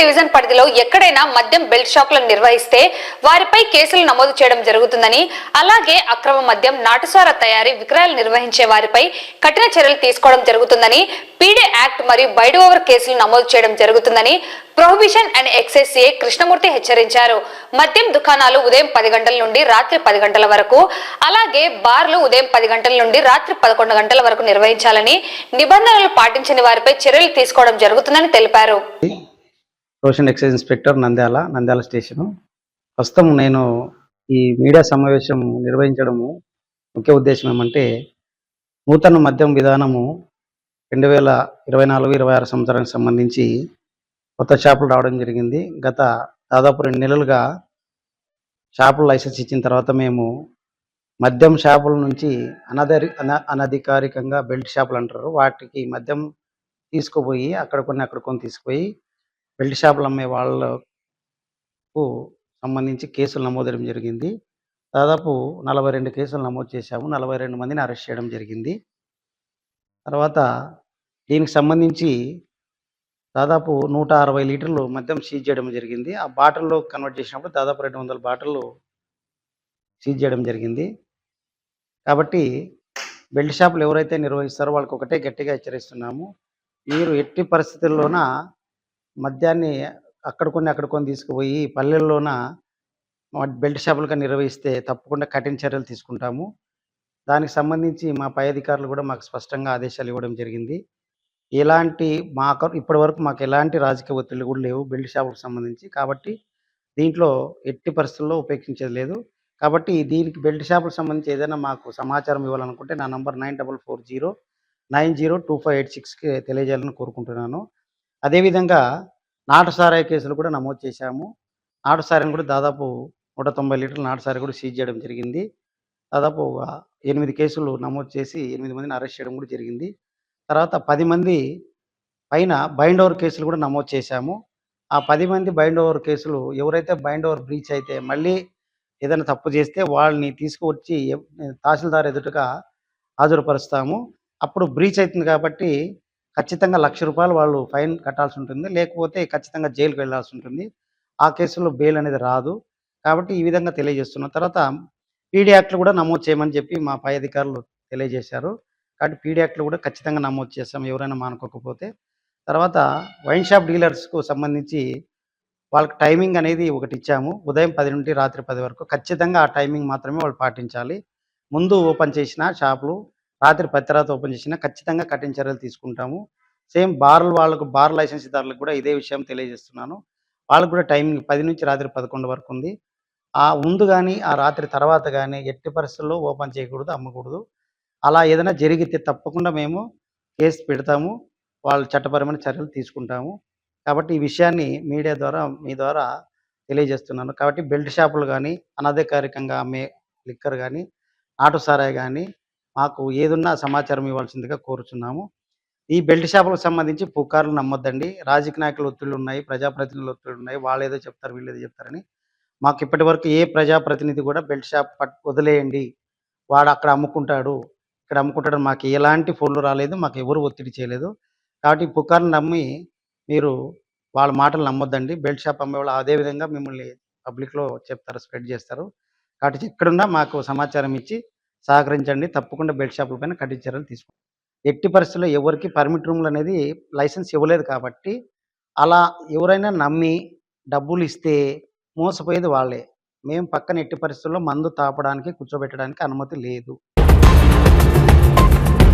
Division పరిధిలో ఎక్కడైనా మద్యం బెల్ట్ షాపులను నిర్వహిస్తే వారిపై కేసులు నమోదు చేయడం జరుగుతుందని అలాగే అక్రమ మద్యం నాటుసార తయారీ విక్రయాలు నిర్వహించే వారిపై కఠిన చర్యలు తీసుకోవడం జరుగుతుందని పీడీ యాక్ట్ మరియు బైడ్ ఓవర్ కేసులు నమోదు చేయడం జరుగుతుందని prohibition and excise CA Krishnamurthy హెచ్చరించారు. మద్యం దుకాణాలు ఉదయం పది గంటల నుండి రాత్రి పది గంటల వరకు అలాగే బార్లు ఉదయం పది గంటల నుండి రాత్రి పదకొండు గంటల వరకు నిర్వహించాలని నిబంధనలు పాటించని వారిపై చర్యలు తీసుకోవడం జరుగుతుందని తెలిపారు. Roshan excise inspector Nandyal Nandyal station. ప్రస్తుతం నేను ఈ మీడియా సమావేశం నిర్వహించడము ముఖ్య ఉద్దేశం ఏమంటే నూతన మద్యం విధానము రెండు వేల ఇరవై నాలుగు ఇరవై ఆరు సంవత్సరానికి సంబంధించి కొత్త షాపులు రావడం జరిగింది. గత దాదాపు రెండు నెలలుగా షాపులు లైసెన్స్ ఇచ్చిన తర్వాత మేము మద్యం షాపుల నుంచి అనధరి అన అనధికారికంగా బెల్ట్ షాపులు అంటారు. వాటికి మద్యం తీసుకుపోయి అక్కడ కొన్ని అక్కడ కొన్ని తీసుకుపోయి బెల్ట్ షాపులు అమ్మే వాళ్ళకు సంబంధించి కేసులు నమోదడం జరిగింది. దాదాపు నలభై రెండు కేసులు నమోదు చేశాము. నలభై రెండు మందిని అరెస్ట్ చేయడం జరిగింది. తర్వాత దీనికి సంబంధించి దాదాపు నూట అరవై లీటర్లు మద్యం సీజ్ చేయడం జరిగింది. ఆ బాటిల్లో కన్వర్ట్ చేసినప్పుడు దాదాపు రెండు వందల బాటిల్లు సీజ్ చేయడం జరిగింది. కాబట్టి బెల్ట్ షాపులు ఎవరైతే నిర్వహిస్తారో వాళ్ళకి ఒకటే గట్టిగా హెచ్చరిస్తున్నాము. మీరు ఎట్టి పరిస్థితుల్లోన మద్యాన్ని అక్కడ కొన్ని అక్కడ కొన్ని తీసుకుపోయి పల్లెల్లోన మా బెల్ట్ షాపులుగా నిర్వహిస్తే తప్పకుండా కఠిన చర్యలు తీసుకుంటాము. దానికి సంబంధించి మా పై అధికారులు కూడా మాకు స్పష్టంగా ఆదేశాలు ఇవ్వడం జరిగింది. ఎలాంటి మాకు ఇప్పటి వరకు మాకు ఎలాంటి రాజకీయ ఒత్తిళ్ళు కూడా లేవు బెల్ట్ షాపులకు సంబంధించి. కాబట్టి దీంట్లో ఎట్టి పరిస్థితుల్లో ఉపేక్షించేది లేదు. కాబట్టి దీనికి బెల్ట్ షాపులకు సంబంధించి ఏదైనా మాకు సమాచారం ఇవ్వాలనుకుంటే నా number nine double four zero nine zero two five eight సిక్స్కి తెలియజేయాలని కోరుకుంటున్నాను. అదేవిధంగా నాటు సారాయి కేసులు కూడా నమోదు చేశాము. నాటుసారాయిని కూడా దాదాపు నూట తొంభై లీటర్ల నాటుసారి కూడా సీజ్ చేయడం జరిగింది. దాదాపు ఎనిమిది కేసులు నమోదు చేసి ఎనిమిది మందిని అరెస్ట్ చేయడం కూడా జరిగింది. తర్వాత పది మంది పైన బైండ్ ఓవర్ కేసులు కూడా నమోదు చేశాము. ఆ పది మంది బైండ్ ఓవర్ కేసులు ఎవరైతే బైండ్ ఓవర్ బ్రీచ్ అయితే మళ్ళీ ఏదైనా తప్పు చేస్తే వాళ్ళని తీసుకువచ్చి తహసీల్దార్ ఎదుటగా హాజరుపరుస్తాము. అప్పుడు బ్రీచ్ అవుతుంది కాబట్టి ఖచ్చితంగా లక్ష రూపాయలు వాళ్ళు ఫైన్ కట్టాల్సి ఉంటుంది. లేకపోతే ఖచ్చితంగా జైలుకి వెళ్ళాల్సి ఉంటుంది. ఆ కేసులో బెయిల్ అనేది రాదు. కాబట్టి ఈ విధంగా తెలియజేస్తున్నాం. తర్వాత పీడీ యాక్ట్లు కూడా నమోదు చేయమని చెప్పి మా పై అధికారులు తెలియజేశారు. కాబట్టి పీడీ యాక్ట్లు కూడా ఖచ్చితంగా నమోదు చేస్తాం. ఎవరైనా మానుకోకపోతే. తర్వాత వైన్ షాప్ డీలర్స్కు సంబంధించి వాళ్ళకి టైమింగ్ అనేది ఒకటి ఇచ్చాము. ఉదయం పది నుండి రాత్రి పది వరకు. ఖచ్చితంగా ఆ టైమింగ్ మాత్రమే వాళ్ళు పాటించాలి. ముందు ఓపెన్ చేసిన షాపులు రాత్రి పది తర్వాత ఓపెన్ చేసినా ఖచ్చితంగా కఠిన చర్యలు తీసుకుంటాము. సేమ్ బార్లు వాళ్ళకు బార్ లైసెన్స్ దారులకు కూడా ఇదే విషయం తెలియజేస్తున్నాను. వాళ్ళకు కూడా టైమింగ్ పది నుంచి రాత్రి పదకొండు వరకు ఉంది. ఆ ముందు కానీ ఆ రాత్రి తర్వాత కానీ ఎట్టి పరిస్థితుల్లో ఓపెన్ చేయకూడదు అమ్మకూడదు. అలా ఏదైనా జరిగితే తప్పకుండా మేము కేసు పెడతాము. వాళ్ళు చట్టపరమైన చర్యలు తీసుకుంటాము. కాబట్టి ఈ విషయాన్ని మీడియా ద్వారా మీ ద్వారా తెలియజేస్తున్నాను. కాబట్టి బెల్ట్ షాపులు కానీ అనధికారికంగా అమ్మే లిక్కర్ కానీ నాటు సారాయి కానీ మాకు ఏదున్నా సమాచారం ఇవ్వాల్సిందిగా కోరుచున్నాము. ఈ బెల్ట్ షాపులకు సంబంధించి పుకార్లు నమ్మొద్దండి. రాజకీయ నాయకులు ఒత్తిళ్ళు ఉన్నాయి ప్రజాప్రతినిధులు ఒత్తిళ్ళు ఉన్నాయి. వాళ్ళు ఏదో చెప్తారు వీళ్ళు ఏదో చెప్తారని. మాకు ఇప్పటి వరకు ఏ ప్రజాప్రతినిధి కూడా బెల్ట్ షాప్ పట్ వదిలేయండి. వాడు అక్కడ అమ్ముకుంటాడు. ఇక్కడ అమ్ముకుంటాడు మాకు ఎలాంటి ఫోన్లు రాలేదు. మాకు ఎవరు ఒత్తిడి చేయలేదు. కాబట్టి ఈ పుకార్లు నమ్మి మీరు వాళ్ళ మాటలు నమ్మొద్దండి. బెల్ట్ షాప్ అమ్మేవాళ్ళు అదే విధంగా మిమ్మల్ని పబ్లిక్లో చెప్తారు స్ప్రెడ్ చేస్తారు. కాబట్టి ఎక్కడున్నా మాకు సమాచారం ఇచ్చి సహకరించండి. తప్పకుండా బెడ్ షాపుల పైన కఠిన చర్యలు తీసుకుంటాం ఎట్టి పరిస్థితుల్లో ఎవరికి పర్మిట్ రూమ్లు అనేది లైసెన్స్ ఇవ్వలేదు కాబట్టి అలా ఎవరైనా నమ్మి డబ్బులు ఇస్తే మోసపోయేది వాళ్ళే. మేము పక్కన ఎట్టి పరిస్థితుల్లో మందు తాపడానికి కూర్చోబెట్టడానికి అనుమతి లేదు.